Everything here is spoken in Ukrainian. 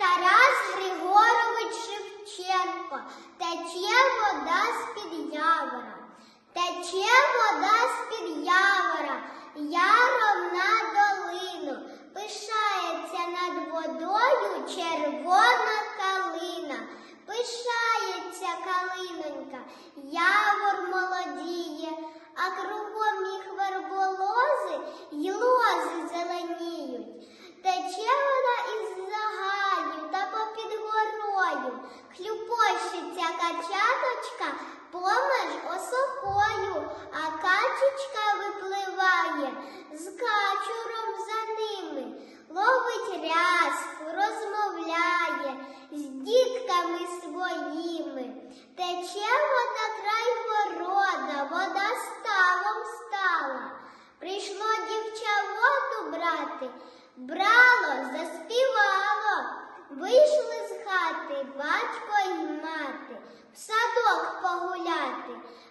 Тарас Григорович Шевченко, тече вода з-під явора, тече вода з-під явора, яром на долину, пишається над водою червона калина, пишається качаточка помеж осокою, а качечка випливає з качуром за ними, ловить рязку, розмовляє з дітками своїми. Тече вода край города, вода ставом стала. Прийшло дівча воду брати, брало, заспівало. Вийшли з хати батько sabe